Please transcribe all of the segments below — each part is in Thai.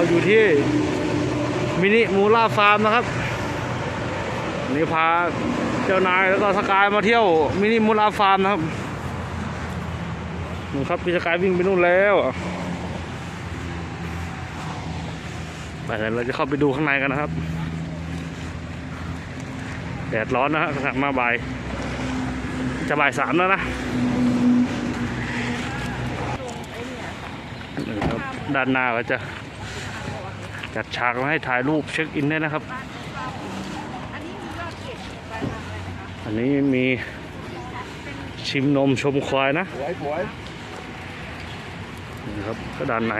ราอยู่ที่มินิมูล่าฟาร์มนะครับนี่พาเจ้านายแล้วก็สกายมาเที่ยวมินิมูล่าฟาร์มนะครับนู่ครับพี่สกายวิ่งไปนู่นแล้วไปเดี๋ยวเราจะเข้าไปดูข้างในกันนะครับแดดร้อนนะฮะกลับมาบ่ายจะบ่ายสามแล้วนะด้านหน้าก็จะ จัดฉากมาให้ถ่ายรูปเช็คอินได้นะครับ อันนี้มีชิมนมชมควายนะหวยหวยนี่ครับก็ด้านใน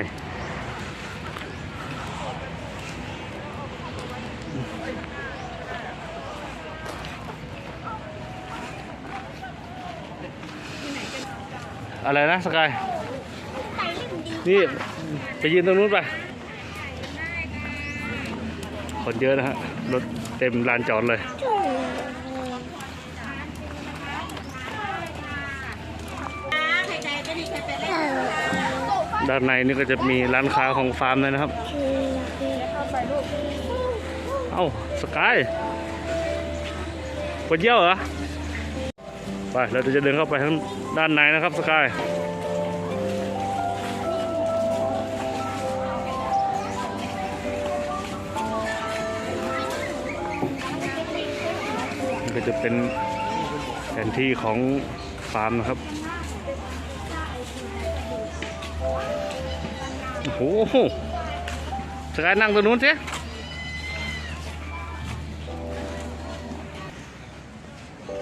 อะไรนะสกาย นี่ ไปยืนตรงนู้นไป คนเยอะนะฮะ รถเต็มลานจอดเลย ด้านในนี่ก็จะมีร้านค้าของฟาร์มเลยนะครับ เอ้า สกายปวดเยี่ยวเหรอ ไป เราจะเดินเข้าไปทางด้านในนะครับ สกาย นี่ก็จะเป็นแผนที่ของฟาร์มนะครับ โอ้โหสกายนั่งตรงนู้นสิ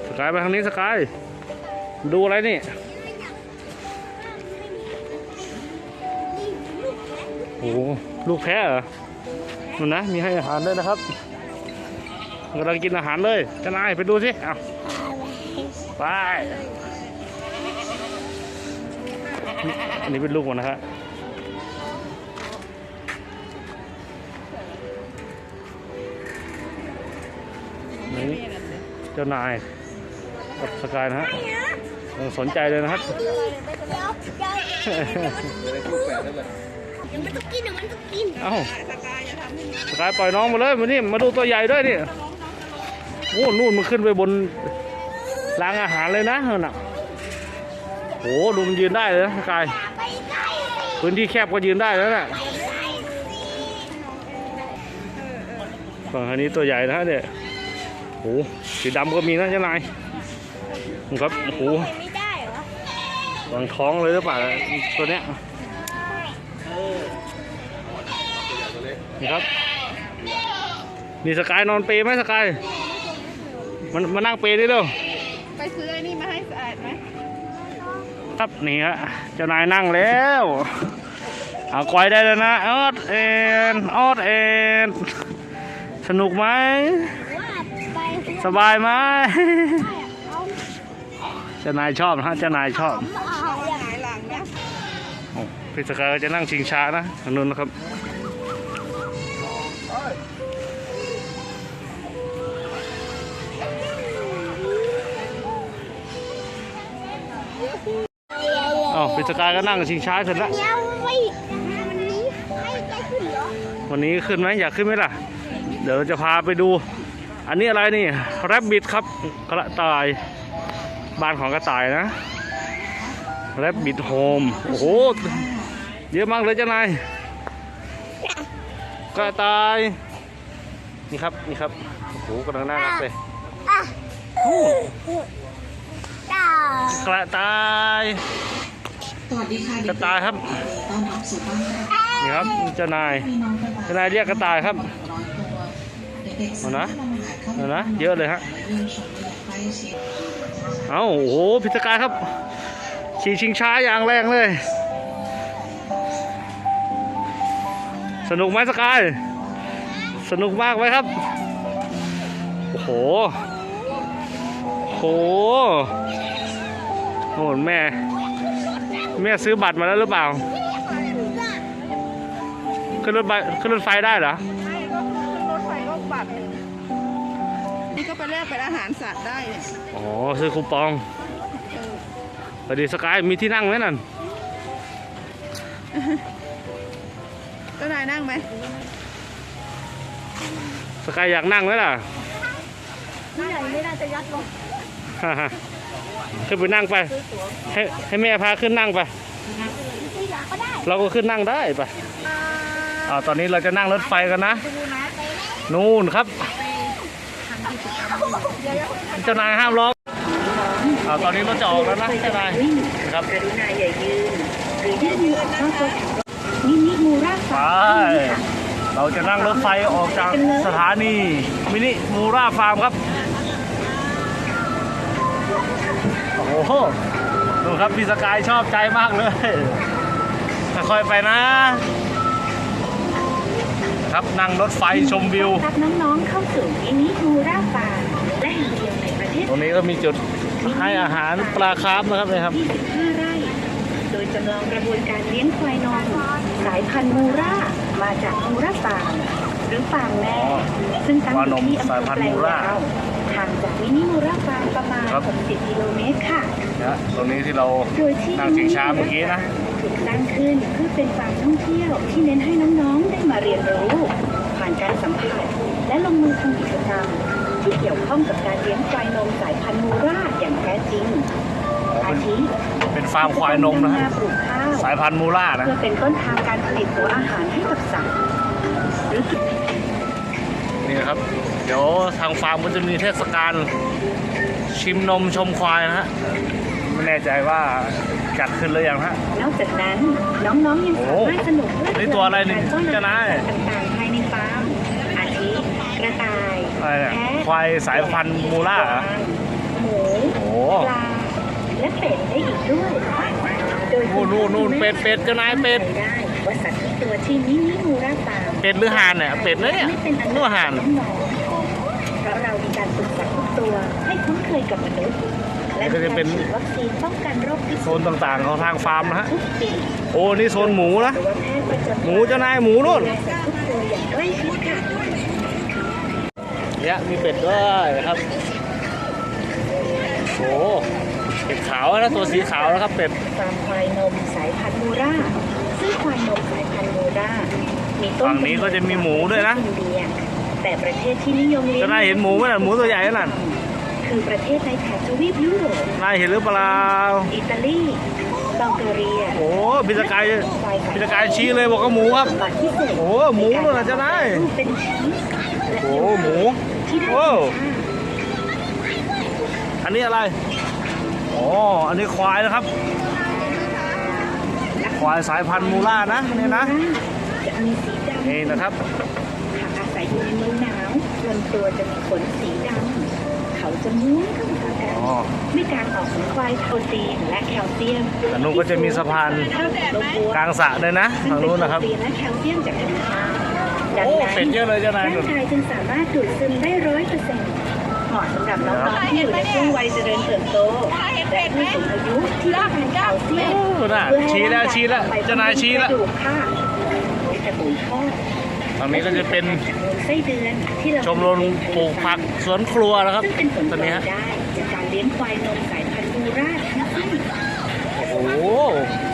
สกายไปทางนี้สกาย ดูอะไรนี่ โอ้โหลูกแพ้เหรอมันนะ มีให้อาหารด้วยนะครับ กำลังกินอาหารเลยเจ้านายไปดูสิเอาไปนี่อันนี้เป็นลูกมันนะครับนี่เจ้านายกับสกายนะฮะเออสนใจเลยนะครับจะได้คู่แฝดนั่นแหละยังไม่ต้องกินยังไม่ต้องกินเอ้าสกายปล่อยน้องมาเลยมานี่มาดูตัวใหญ่ด้วยนี่โอ้นู่นมันขึ้นไปบนรางอาหารเลยนะนั่นน่ะโอ้ดูมันยืนได้เลยนะสกายพื้นที่แคบก็ยืนได้แล้วน่ะฝั่งอันนี้ตัวใหญ่นะเนี่ยโอ้สีดำก็มีนะเจ้านายครับโอ้โหไม่ได้เหรอวางท้องเลยหรือเปล่าตัวเนี้ยนี่ครับ นี่สกายนอนเปรย์ไหมสกาย มันมานั่งเปรย์ดิเร็วไปซื้อไอ้นี่มาให้สะอาดไหมครับนี่ฮะเจ้านายนั่งแล้วเอาควายได้แล้วนะออดเอ็นออดเอ็นสนุกไหมว่าไปสบายไหมเอาเจ้านายชอบนะฮะเจ้านายชอบเอาอย่างหายหลังนะโอ้พี่สกายก็จะนั่งชิงช้านะทางนู้นนะครับ อ้าวพี่สกายก็นั่งชิงช้าเสร็จแล้วเนี้ยไม่วันนี้ให้ใจขึ้นเหรอวันนี้ขึ้นไหมอยากขึ้นไหมล่ะ เดี๋ยวเราจะพาไปดู อันนี้อะไรนี่แรบบิทครับกระต่ายบ้านของกระต่ายนะแรบบิทโฮมโอ้โหเยอะมากเลยเจ้านายกระต่ายนี่ครับนี่ครับโอ้โหกำลังน่ารักเลยอะโอ้จ้ากระต่าย สวัสดีค่ะกระต่ายครับต้อนรับสู่บ้านเรานี่ครับเจ้านายพี่น้องประชาชเจ้านายเรียกกระต่ายครับนร้อยตัวเด็กๆเอานะสามารถนำอาหารเข้าเอามานะเยอะเลยฮะเรื่องชมได้อย่างใกล้ชิดเอ้าโอ้โหพิธกายครับขี่ชิงช้าอย่างแรงเลย สนุกไหมสกาย สนุกมากไหมครับ โอ้โหโอ้โหโอ้โหแม่ แม่ซื้อบัตรมาแล้วหรือเปล่า ขึ้นรถไฟขึ้นรถไฟได้เหรอ ไม่ก็ขึ้นรถไฟก็บัตรหนึ่งนี่ก็ไปแลกเป็นอาหารสัตว์ได้เนี่ยอ๋อ ซื้อคูปองเออสวัสดีสกายมีที่นั่งไหมนั่นเจ้านายนั่งไหมสกายอยากนั่งไหมล่ะนี่ใหญ่ไม่น่าจะยัดลงฮ่าฮ่า ขึ้นไปนั่งไป ให้ให้แม่พาขึ้นนั่งไป เราก็ขึ้นนั่งได้ไปอ่าอ่าตอนนี้เราจะนั่งรถไฟกันนะ นู่นครับ เจ้านายห้ามร้องอ่าตอนนี้รถจะออกแล้วนะเจ้านายนะครับกรุณาอย่ายืนหรือยืนอยู่นอกรถมินิมูราไปฟาร์มเราจะนั่งรถไฟออกจากสถานีมินิมูราฟาร์มครับ โอ้โหดูครับพี่สกายชอบใจมากเลยค่อยๆไปนะ ครับนั่งรถไฟชมวิวรับน้องๆเข้าสู่มินิมูราฟาร์มและแห่งเดียวในประเทศตรงนี้ก็มีจุดให้อาหารปลาคาร์ฟนะครับเนี่ยครับ25ไร่ โดยจำลองกระบวนการเลี้ยงควายนมสายพันธุ์มูรามาจากมูราฟาร์มหรือฟาร์มแม่อ๋อซึ่งตั้งอวานยู่มที่อำเภสายอพันแปธุ์ลงมูรายาวห่าง จากมินิมูราฟาร์มประมาณ ครับ 60 กิโลเมตรค่ะ นะตรงนี้ที่เรา โดยที่นั่งชิงช้าเมื่อกี้นะ ถูกสร้างขึ้นเพื่อเป็นฟาร์มท่องเที่ยวที่เน้นให้น้องๆได้มาเรียนรู้ ผ่านการสัมผัสและลงมือทำกิจกรรม ที่เกี่ยวข้องกับการเลี้ยงควายนมสายพันธุ์มูราอย่างแท้จริงอ๋ออาเป็นทิเป็นฟาร์มควายนมนะฮะปลูกข้าว สายพันธุ์มูล่านะ เพื่อเป็นต้นทางการผลิตหัวอาหารให้กับสัตว์หรือ นี่นะครับ เดี๋ยวทางฟาร์มก็จะมีเทศกาลชิมนมชมควายนะฮะไม่แน่ใจว่าจัดขึ้นหรือยังฮะ นอกจากนั้น น้องๆยังสามารถสนุกเพลิดเพลินี่ตัวอะไรนี่กับการต้อนรับเจ้านาย สัตว์ต่างๆภายในฟาร์มอาทิกระต่ายอะไรเนี่ยแพะควายสายพันธุ์มูล่าเหรอ หมูโอ้ปลาและเป็ดได้อีกด้วยโดยโหนู่นนู่นเป็ดเป็ดเจ้านายเป็ด ได้ว่าสัตว์ทุกตัวที่มินิมูราฟาร์ม เป็ดหรือห่านเนี่ยเป็ดนะเนี่ยไม่เป็นอันตนึกราว่ายห่านต่อน้องๆเพราะเรามีการฝึกสัตว์ทุกตัวให้คุ้นเคยกับมนุษย์และนี่ก็จะเป็นมีการฉีดวัคซีนป้องกันโรคพิษโซนต่างๆของทางฟาร์มนะฮะทุกปีโอ้นี่โซนหมูนะหรือว่าแพทย์ประจำหมูเจ้านายหมูนู่นดูแลสัตว์ทุกตัวอย่างใกล้ชิดค่ะเนี่ยมีเป็ดด้วยนะครับโอ้เป็ดขาวนะตัวสีขาวนะครับเป็ดฟาร์มควายนมสายพันธุ์มูราซึ่งควายนมสายพันธุ์มูรา มีต้นฝั่งนี้ก็จะมีหมูด้วยนะ อินเดียแต่ประเทศที่นิยมเลี้ยงเจ้านายเห็นหมูไหมน่ะหมูตัวใหญ่นั่นคือประเทศในแถบทวีปยุโรปนายเห็นหรือเปล่า อิตาลีบัลแกเรียโอ้พิจกายพิจกายชี้เลยบอกว่าหมูครับ บัตรพิเศษโอ้หมูนู่นน่ะเจ้านายรูปเป็นชีสและโอ้หมู ที่ได้โอ้รสชาติอันนี้อะไร อ๋อ อันนี้ควายนะครับ ควายสายพันธุ์มูล่านะนี่นะ จะมีสีดำนี่นะครับหากอาศัยอยู่ในเมืองหนาวลำตัวจะมีขนสีดำเขาจะม้วนเข้าหากันอ๋อด้วยการออกของควายโปรตีนและแคลเซียมแต่นู้นก็จะมีสะพานเท่ากับนมวัวกลางสระเลยนะซึ่งทางเป็นนู้นโปรนะครับตีนและแคลเซียมจากธรรมชาติดังโอ้นั้นเป็ดเยอะเลยเจ้านายร่างกายจึงสามารถดูดซึมได้ร้อยเปอร์เซ็นต์เหมาะสำหรับน้องๆที่อยู่ในช่วงวัยเจริญเติบโตและผู้สูงอายุที่ต้องการแคลเซียมโอ้น่ะเพื่อให้ชี้แล้วร่างกายชี้แล้วไปเจ้านายชี้แล้วกระดูกค่ะ จะปุ๋ยทอดทางนี้ก็จะเป็นจากมูลไส้เดือนที่เราชมรมปลูกผักสวนครัวนะครับซึ่งเป็นผลตอนนี้ฮะได้จากการเลี้ยงควายนมสายพันธุ์มูราทั้งสิ้นโอ้โห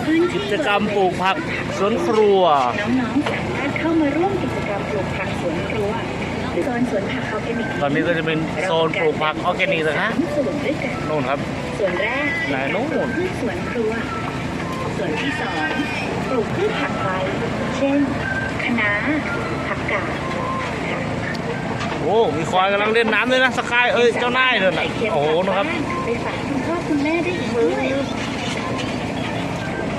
พื้นที่กิจกรรมปลูกผักสวนครัว น้องๆสามารถเข้ามาร่วมกิจกรรมปลูกผักสวนครัวหรือโซนสวนผักออร์แกนิกตอนนี้ก็จะเป็นโซนปลูกผักออร์แกนิกนะฮะสามส่วนด้วยกันนู่นครับ ส่วนแรกไหนนู่นปลูกพืชสวนครัว ส่วนที่สอง ปลูกพืชผักใบเช่นคะน้าผักกาดค่ะโอ้มีควายกำลังเล่นน้ำด้วยนะสกายเอ้ยเจ้านายเลยนะไข่เค็มโอ้โหนะครับไปฝากคุณพ่อคุณแม่ได้อีกด้วย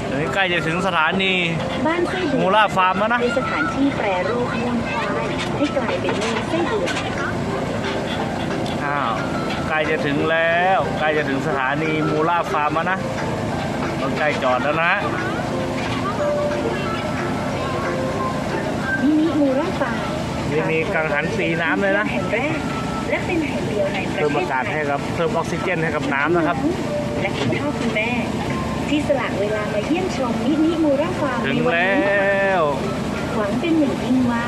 เดี๋ยวนี้ใกล้จะถึงสถานีบ้านไส้เดือนมูล่าฟาร์มแล้วนะเป็นสถานที่แปรรูปมูลควายให้กลายเป็นมูลไส้เดือนอ้าวใกล้จะถึงแล้ว ใกล้จะถึงสถานีมูล่าฟาร์มแล้วนะต้องใกล้จอดแล้วนะ มินิมูราฟาร์มนี่มีกังหันสีน้ำเลยนะแห่งแรกและเป็นแห่งเดียวในประเทศเพิ่มอากาศให้กับเพิ่มออกซิเจนให้กับน้ำนะครับ และคุณพ่อคุณแม่ ที่สละเวลามาเยี่ยมชมมินิมูราฟาร์มถึในงวันแล้นี้ว หวังเป็นอย่างยิ่งว่า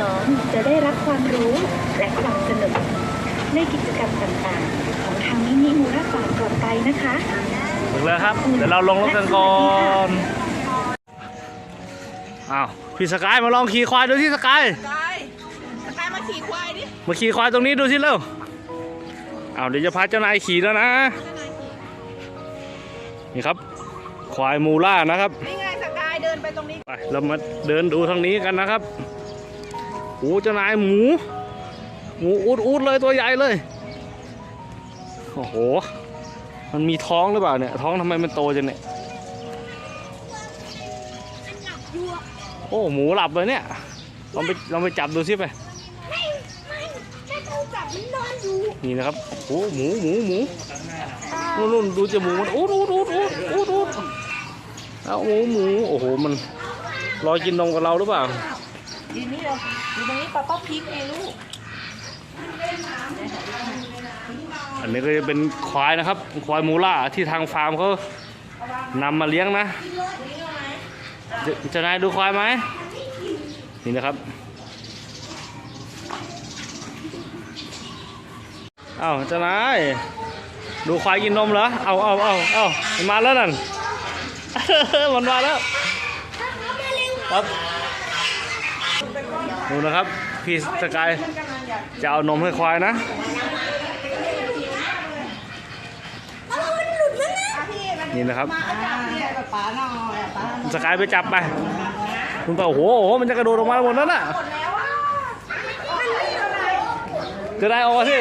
น้องๆ จะได้รับความรู้และความสนุก ในกิจกรรมต่างๆ ของทางมินิมูราฟาร์มต่อไปนะคะ ถึงแล้วครับ เดี๋ยวเราลงรถกันก่อน อ้าวพี่สกายมาลองขี่ควายดูที่สกายสกายสกายมาขี่ควายดิมาขี่ควายตรงนี้ดูสิเร็วอ้าวเดี๋ยวจะพาเจ้านายขี่แล้วนะ นี่ครับ ควายมูล่านะครับนี่ไงสกายเดินไปตรงนี้ไปเรามาเดินดูทางนี้กันนะครับโอ้เจ้านายหมู หมูอุดอุดเลยตัวใหญ่เลยโอ้โหมันมีท้องหรือเปล่าเนี่ยท้องทำไมมันโตจังเนี่ย โอ้หมูหลับเลยเนี่ยลองไปลองไปจับดูสิไปไม่ไม่แค่ต้องจับมันนอนอยู่นี่นะครับโอ้หมูหมูหมูนู่นนู่นดูจมูกมันอูดอูดอูดอูดอูดอูดเอาหมูหมูโอ้โหมันรอกินนมกับเราหรือเปล่าอยู่นี่เลยอยู่ตรงนี้ป้าป้าพีกไงลูกอันนี้ก็จะเป็นควายนะครับควายมูล่าที่ทางฟาร์มเขานำมาเลี้ยงนะ จะนายดูควายไหมนี่นะครับเอ้าเจะนายดูควายกินนมเหรอเอาเอาเอาเอามันมาแล้วนั่นมันมาแล้วครับดูนะครับพี่สกายจะเอานมให้ควายนะ นี่นะครับป้าหน่อยป้าสกายไปจับไป คุณป้าโอ้โหโอ้โห มันจะกระโดดออกมาหมดแล้วน่ะจะได้ออกมาสิ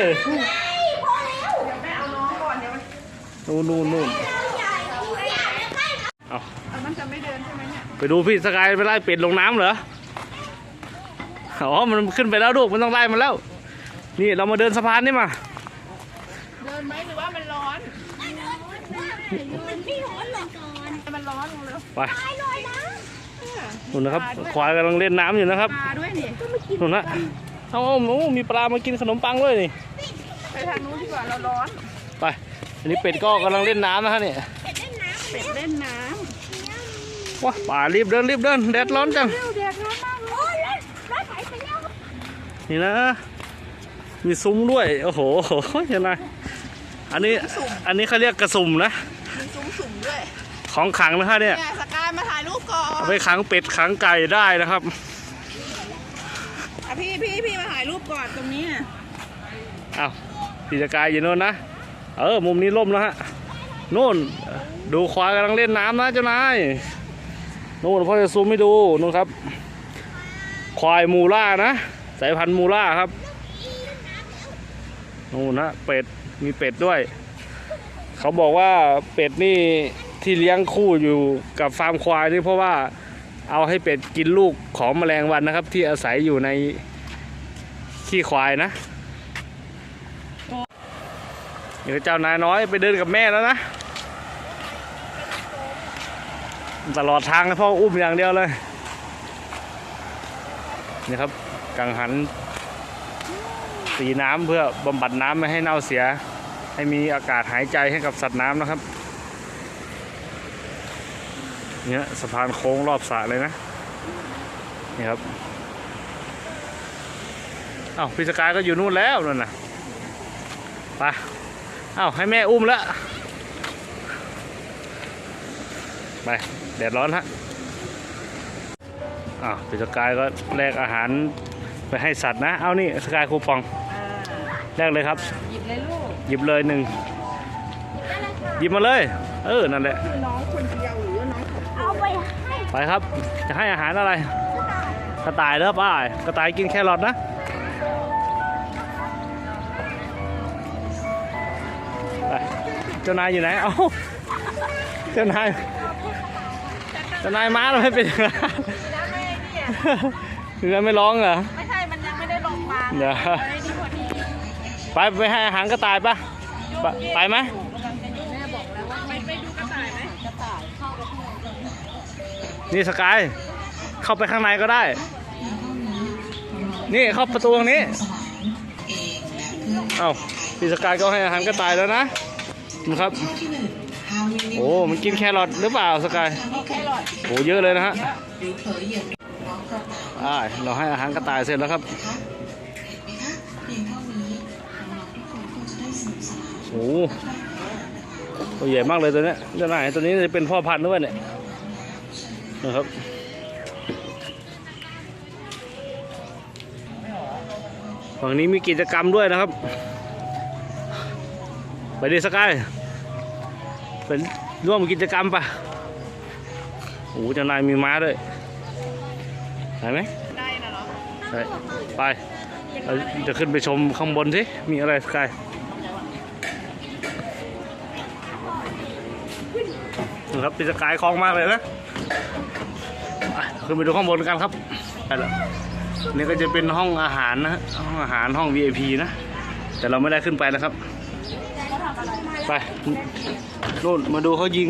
นู่นนู่นนู่นเอามันจะไม่เดินใช่ไหมเนี่ยไปดูพี่สกายไปไล่เป็ดลงน้ำเหรอ อ๋อ มันขึ้นไปแล้วลูก มันต้องไล่มันแล้ว นี่เรามาเดินสะพานนี่มา เดินไหมหรือว่ามันร้อน มันไม่ร้อนหรอกก่อนมันร้อนลงเลยไปตายเลยนะนู่นนะครับควายกำลังเล่นน้ำอยู่นะครับปลาด้วยนี่นู่นนะเอาเอาหมูมีปลามากินขนมปังด้วยนี่ไปทางนู้นดีกว่าเราร้อนไปอันนี้เป็ดก็กำลังเล่นน้ำนะฮะเนี่ยเป็ดเล่นน้ำเป็ดเล่นน้ว้าป่ารีบเดินรีบเดินแดดร้อนจังเร็วเดือดร้อนมากเลยรถรถไถไปแล้วนี่นะ มีซุ้มด้วย โอ้โหเห็นไหมอันนี้อันนี้เขาเรียกกระสุ่มนะำมีซุ้มสุ่มด้วย ของขังนะฮะเนี่ยเนี่ยสกายมาถ่ายรูปก่อนเอาไปขังเป็ดขังไก่ได้นะครับ อะพี่พี่พี่มาถ่ายรูปก่อนตรงนี้น่ะอ้าวพี่จะกายอยู่โน่นนะ เออ มุมนี้ล่มแล้วฮะโน่น ดูควายกำลังเล่นน้ำนะเจ้านายโน่นพ่อจะซูมให้ดูนู่นครับ ควายมูล่านะ สายพันธุ์มูล่าครับ นู่นนะเป็ด มีเป็ดด้วย เขาบอกว่าเป็ดนี่ที่เลี้ยงคู่อยู่กับฟาร์มควายนี่เพราะว่าเอาให้เป็ดกินลูกของแมลงวันนะครับ ที่อาศัยอยู่ในขี้ควายนะเดี๋ยวเจ้านายน้อยไปเดินกับแม่แล้วนะ ตลอดทางให้พ่ออุ้มอย่างเดียวเลยนี่ครับกังหันสีน้ำเพื่อบำบัดน้ำไม่ให้เน่าเสีย ให้มีอากาศหายใจให้กับสัตว์น้ำนะครับ เนี่ยสะพานโค้งรอบสระเลยนะ นี่ครับอ้าวพี่สกายก็อยู่นู่นแล้วนั่นนะไปอ้าวให้แม่อุ้มแล้วไปแดดร้อนฮะอ้าวพี่สกายก็แลกอาหารไปให้สัตว์นะ เอานี่สกายคูปองแลกเลยครับ หยิบเลยลูก หยิบเลยหนึ่งหยิบมาเลย เออ นั่นแหละคือน้องคนเดียวหรือว่าน้องสองคนเอาไปให้ไปครับ จะให้อาหารอะไร กระต่ายเด้อป้ายกระต่ายกินแครอทนะ ไป เจ้านายอยู่ไหน เอ้า เจ้านาย เจ้านายมาแล้วไม่เป็นอย่างนั้นคือไม่ร้องเหรอ ไม่ใช่ มันยังไม่ได้ลงมา เดี๋ยว ไปไปให้อาหารกระต่ายปะไปไปไหมไปไปดูกระต่ายไหมกระต่ายนี่สกาย เข้าไปข้างในก็ได้ นี่เข้าประตูตรงนี้ เอาพี่สกายก็ให้อาหารกระต่ายแล้วนะนะครับ โอ้ มันกินแครอทหรือเปล่าสกายโอ้เยอะเลยนะฮะหรือเผลอเหยียบน้องกระต่ายอ่าเราให้อาหารกระต่ายเสร็จแล้วครับ โอ้ตัวใหญ่มากเลยตัวเนี้ยเจ้านายตัวนี้จะเป็นพ่อพันธุ์ด้วยเนี่ยนะครับฝั่งนี้มีกิจกรรมด้วยนะครับ ไปดิสกายเป็นร่วมกิจกรรมปะโอ้โหเจ้านายมีม้าด้วยไปไหมได้นะเหรอไปไป เราจะขึ้นไปชมข้างบนสิ มีอะไรสกาย นะครับเป็นสกายคลองมากเลยนะขึ้นไปดูข้างบนกันครับไปแล้วนี่ก็จะเป็นห้องอาหารนะห้องอาหารห้อง VIP นะ แต่เราไม่ได้ขึ้นไปนะครับ ไปนู่นมาดูเขายิง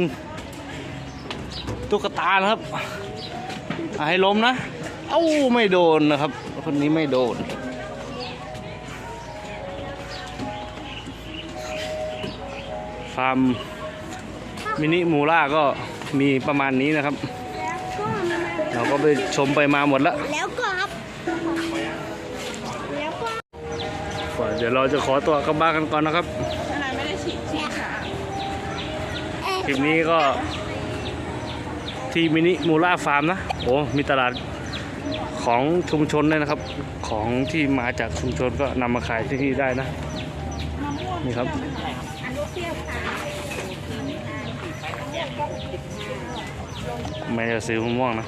ตุ๊กตานะครับให้ล้มนะ เอ้าไม่โดนนะครับ คนนี้ไม่โดนฟาร์ม มินิมูล่าก็มีประมาณนี้นะครับ เราก็ไปชมไปมาหมดแล้วแล้วก็ครับแล้วก็เดี๋ยวเราจะขอตัวกลับบ้านกันก่อนนะครับทนายไม่ได้ฉีดฉีดค่ะคลิปนี้ก็ที่มินิมูล่าฟาร์มนะโอ้มีตลาดของชุมชนด้วยนะครับ ของที่มาจากชุมชนก็นำมาขายที่นี่ได้นะ นี่ครับ ไม่จะซื้อมะม่วงนะ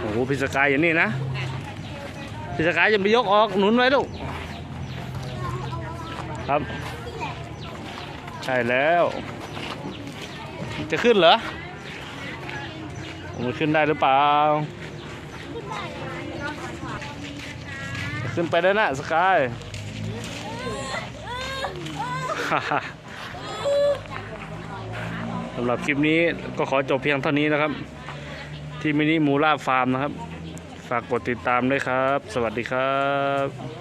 โอ้โหพิสกายอย่างนี้นะพิสกายจะไปยกออกหนุนไว้ลูกครับ ใช่แล้ว จะขึ้นเหรอมันขึ้นได้หรือเปล่า ขึ้นไปได้นะสกายสำหรับคลิปนี้ก็ขอจบเพียงเท่านี้นะครับ ที่มินิมูล่าฟาร์มนะครับ ฝากกดติดตามด้วยครับ สวัสดีครับ